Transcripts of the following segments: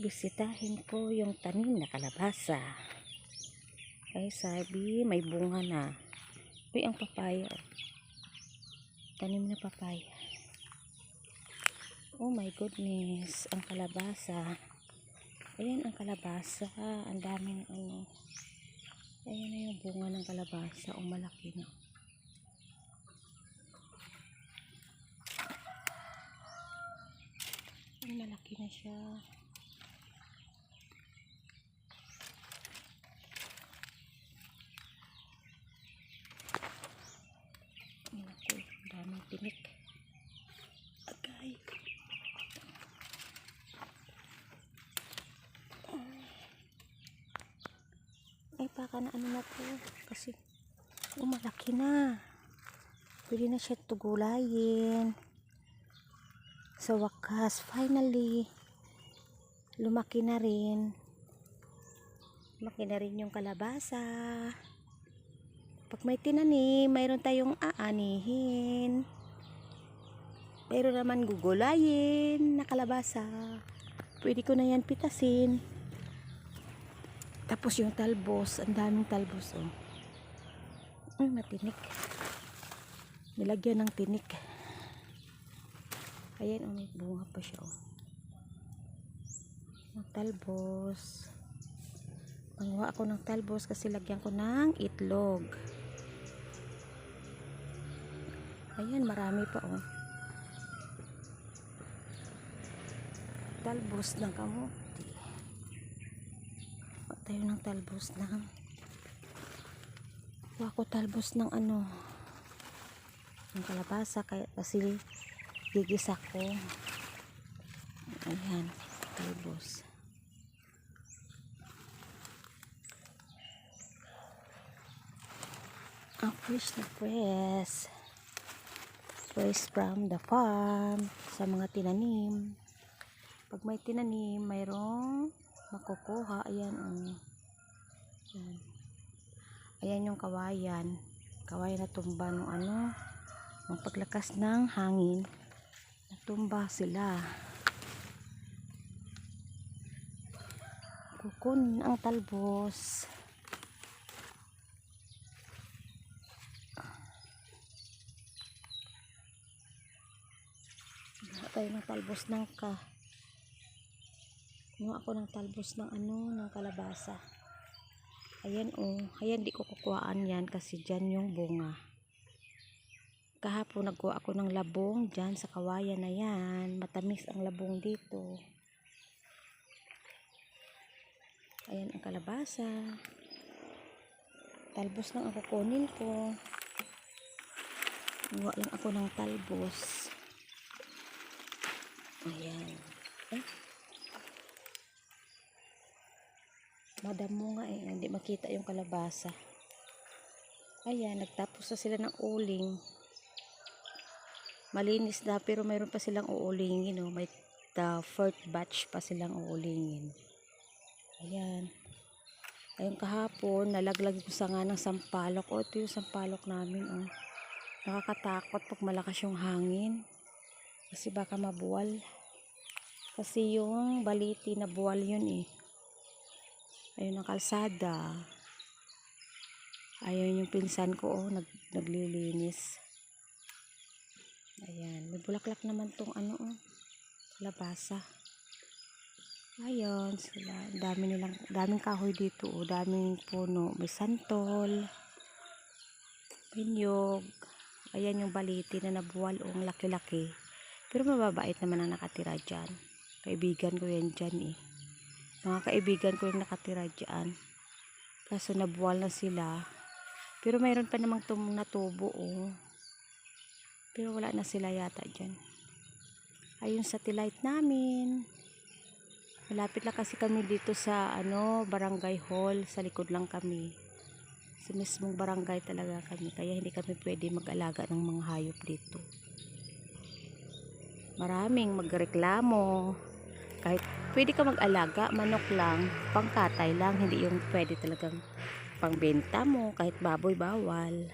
bisitahin ko yung tanim na kalabasa. Ay sabi, may bunga na. Uy, ang papaya. oh. Tanim na papaya. Oh my goodness, ang kalabasa. Ayan ang kalabasa. Ang daming ano. Ayan na yung bunga ng kalabasa. O malaki na. Ay, malaki na siya. Ay, naku, ang daming tinik. Agay. Ay, baka na ano na to. Kasi, oh, malaki na. Pwede na siya tugulayin. Sa wakas, finally, lumaki na rin. Lumaki na rin yung kalabasa. Pag may tinanim, mayroon tayong aanihin. Mayroon naman gugulayin na kalabasa. Pwede ko na yan pitasin. Tapos yung talbos, ang daming talbos oh. Ay, matinik. Nilagyan ng tinik. Ayan, oh, may bunga pa siya, oh. Ng talbos. Manguha ako ng talbos kasi lagyan ko ng itlog. Ayan, marami pa, oh. Talbos ng kamuti. Kuha tayo ng talbos ng kuha ko talbos ng ano ng kalabasa kaya kasi gigisa ko. Ayan talbos. Ang fresh na fresh. Fresh from the farm sa mga tinanim pag may tinanim mayroong makukuha. Ayan um, ayan. ayan yung kawayan. Kawayan na tumba ng ano ng paglakas ng hangin. Natumba sila. Kukun ang talbos. Tayo ng talbos ng ka Gumawa ako ng talbos ng ano ng kalabasa. Ayan oh. Ayan di ko kukuhaan yan kasi dyan yung bunga. Kahapon nagkuha ako ng labong dyan sa kawayan na yan. Matamis ang labong dito. Ayan ang kalabasa. Talbos lang ako kunin ko. Gumawa lang ako ng talbos. Ayan. Eh madamo nga eh hindi makita yung kalabasa. Ayan nagtapos na sila ng uling. Malinis na pero mayroon pa silang uulingin oh. may the fourth batch pa silang uulingin. Ayan. Ayun kahapon nalaglag ko sa nga ng sampalok. Oh ito yung sampalok namin oh. Nakakatakot pag malakas yung hangin. Kasi baka mabuwal. Kasi yung baliti na buwal yun eh ayun ang kalsada. Ayun yung pinsan ko oh nag, naglilinis. Ayan may bulaklak naman tong ano oh labasa ayun sila dami nilang daming kahoy dito oh daming puno may santol pinyog ayan yung baliti na nabuwal oh ang laki-laki. Pero mababait naman ang nakatira dyan. Kaibigan ko yan dyan eh mga kaibigan ko yung nakatira dyan. Kaso nabuwal na sila. Pero mayroon pa namang tum natubo oh. pero wala na sila yata dyan. Ayun satellite namin. Malapit lang kasi kami dito sa ano barangay hall. Sa likod lang kami. Sa mismong barangay talaga kami. Kaya hindi kami pwede mag-alaga ng mga hayop dito. Maraming magreklamo. Kahit pwede ka mag-alaga, manok lang, pangkatay lang, hindi yung pwede talagang pangbenta mo, kahit baboy bawal.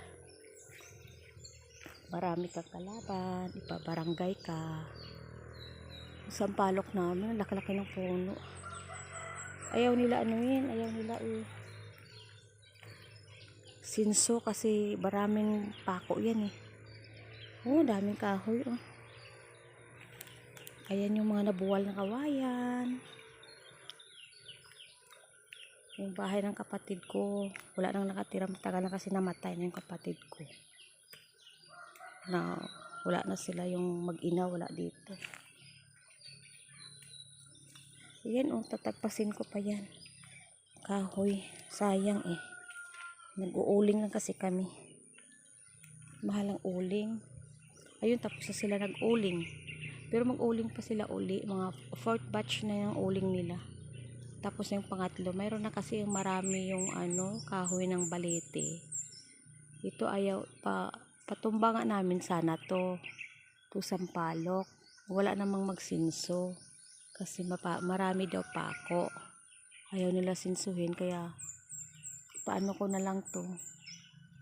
Marami kang kalaban, ipabarangay ka. Sampalok namin, laki-laki ng puno. Ayaw nila ano yun, ayaw nila eh. Sinso kasi maraming pako yan eh. Oh, daming kahoy oh. Ayan yung mga nabuwal na kawayan. Yung bahay ng kapatid ko, wala nang nakatira, matagal na kasi namatay na yung kapatid ko. Na wala na sila yung mag-ina, wala dito. Yan oh, tatagpasin ko pa yan. Kahoy, sayang eh. Nag-uuling lang kasi kami. Mahal ang uling. Ayun, tapos na sila nag-uling. Pero mag-uling pa sila uli. Mga fourth batch na yung uling nila. Tapos yung pangatlo. Mayroon na kasi yung marami yung ano, kahoy ng balete. Ito ayaw, pa, patumba nga namin sana to. To sampalok. Wala namang magsinso. Kasi mapa, marami daw pako. Ayaw nila sinsuhin kaya paano ko na lang to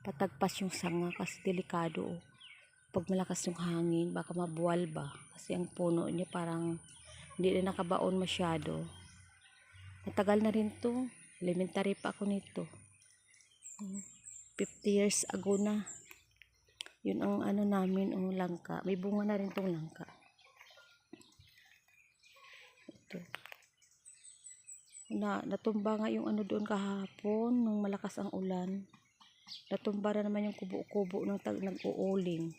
patagpas yung sanga kasi delikado oh. Pag malakas yung hangin baka mabuwal ba? Kasi ang puno niya parang hindi na nakabaon masyado. Matagal na rin to. Elementary pa ako nito. Hmm, 50 years ago na. Yun ang ano namin ang langka. May bunga na rin tong langka. Ito. Na natumba nga yung ano doon kahapon nung malakas ang ulan. Natumba na naman yung kubo-kubo ng nag-uuling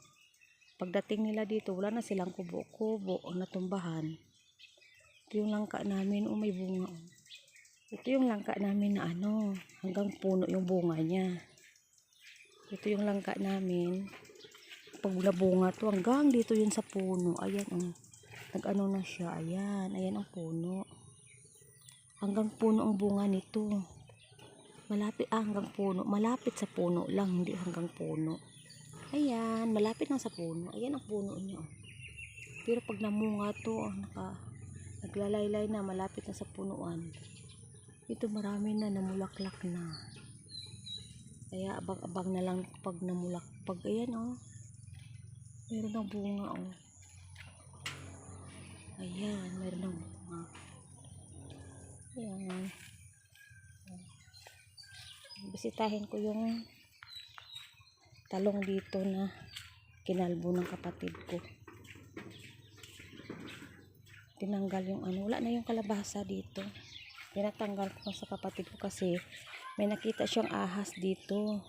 pagdating nila dito wala na silang kubo-kubo ang natumbahan. Ito yung langka namin oh may bunga oh. ito yung langka namin na ano hanggang puno yung bunga niya. Ito yung langka namin. Pag nabunga to hanggang dito yun sa puno ayan oh. Nag ano na siya ayan ayan ang puno. Hanggang puno ang bunga nito. Malapit ah, hanggang puno. Malapit sa puno lang hindi hanggang puno ayan malapit lang sa puno. Ayan ang puno niya pero pag namunga to ah, naka naglalaylay na malapit na sa punuan. Ito marami na namulaklak na. Kaya abang-abang na lang pag namulak pag ayan oh. Meron ng bunga oh. Ayan meron ng bunga. Ayan. Bisitahin ko yung talong dito na kinalbo ng kapatid ko. Tinanggal yung ano. Wala na yung kalabasa dito. Tinatanggal ko sa kapatid ko kasi may nakita siyang ahas dito.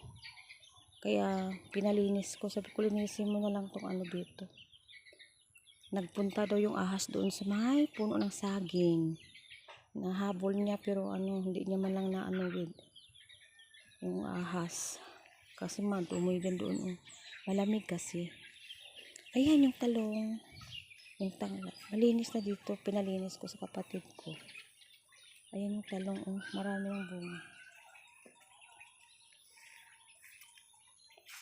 Kaya pinalinis ko. Sabi ko linisin mo na lang tong ano dito. Nagpunta daw yung ahas doon sa may puno ng saging nahabol niya pero ano hindi niya man lang na ano with yung ahas kasi man tumoy din doon oh. malamig kasi ayan yung talong yung tangla malinis na dito pinalinis ko sa kapatid ko ayan yung talong oh. marami yung bunga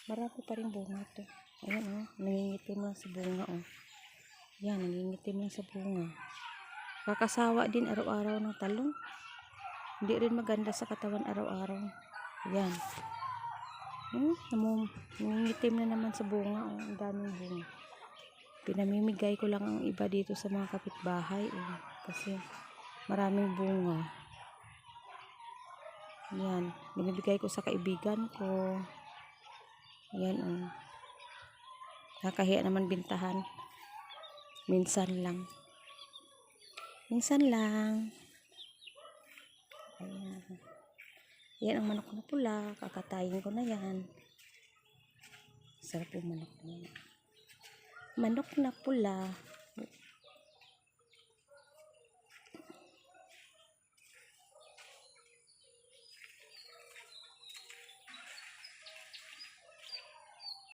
marami pa rin bunga to ayan oh nangingitim lang sa bunga oh yan nangingitim lang sa bunga Kakasawa din araw-araw ng talong. Hindi rin maganda sa katawan araw-araw. Yan. Hmm, namum, nangingitim na naman sa bunga. Oh, ang daming bunga. Pinamimigay ko lang ang iba dito sa mga kapitbahay. Eh, kasi maraming bunga. Yan. Binibigay ko sa kaibigan ko. Yan. Oh. Nakahiya naman bintahan. Minsan lang. Minsan lang. Ayan. Yan ang manok na pula. Kakatayin ko na yan. Sarap yung manok na yan. Manok na pula.